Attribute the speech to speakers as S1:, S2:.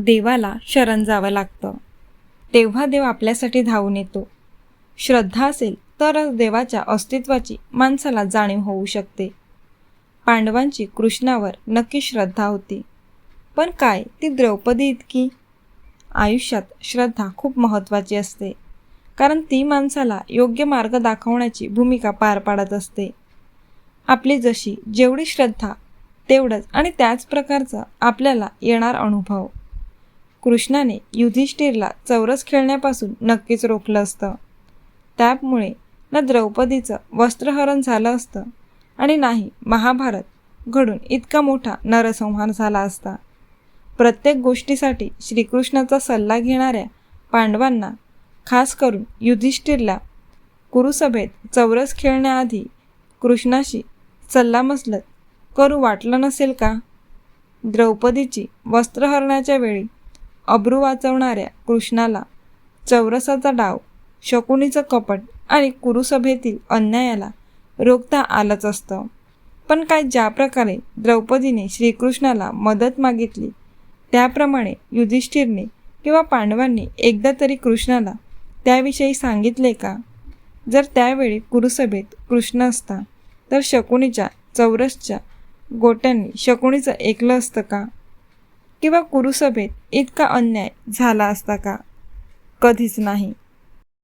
S1: देवाला शरण जावं लागतं. तेव्हा देव आपल्यासाठी धावून येतो. श्रद्धा असेल तरच देवाच्या अस्तित्वाची माणसाला जाणीव होऊ शकते. पांडवांची कृष्णावर नक्की श्रद्धा होती. पण काय ती द्रौपदी इतकी? आयुष्यात श्रद्धा खूप महत्त्वाची असते. कारण ती माणसाला योग्य मार्ग दाखवण्याची भूमिका पार पाडत असते. आपली जशी जेवढी श्रद्धा तेवढंच आणि त्याच प्रकारचा आपल्याला येणार अनुभव. कृष्णाने युधिष्ठिरला चौरस खेळण्यापासून नक्कीच रोखलं असतं. त्यामुळे ना द्रौपदीचं वस्त्रहरण झालं असतं आणि नाही महाभारत घडून इतका मोठा नरसंहार झाला असता. प्रत्येक गोष्टीसाठी श्रीकृष्णाचा सल्ला घेणाऱ्या पांडवांना खास करून युधिष्ठिरला कुरुसभेत चौरस खेळण्याआधी कृष्णाशी सल्लामसलत करू वाटलं नसेल का? द्रौपदीची वस्त्रहरणाच्या वेळी अब्रू वाचवणाऱ्या कृष्णाला चौरसाचा डाव शकुनीचं कपट आणि कुरुसभेतील अन्यायाला रोखता आलंच असतं. पण काय ज्या प्रकारे द्रौपदीने श्रीकृष्णाला मदत मागितली त्याप्रमाणे युधिष्ठिरने किंवा पांडवांनी एकदा तरी कृष्णाला त्याविषयी सांगितले का? जर त्यावेळी कुरुसभेत कृष्ण असता तर शकुनीच्या चौरसच्या गोट्यांनी शकुनीचं ऐकलं असतं का? किंवा कुरुसभेत इतका अन्याय झाला असता का? कधीच नाही.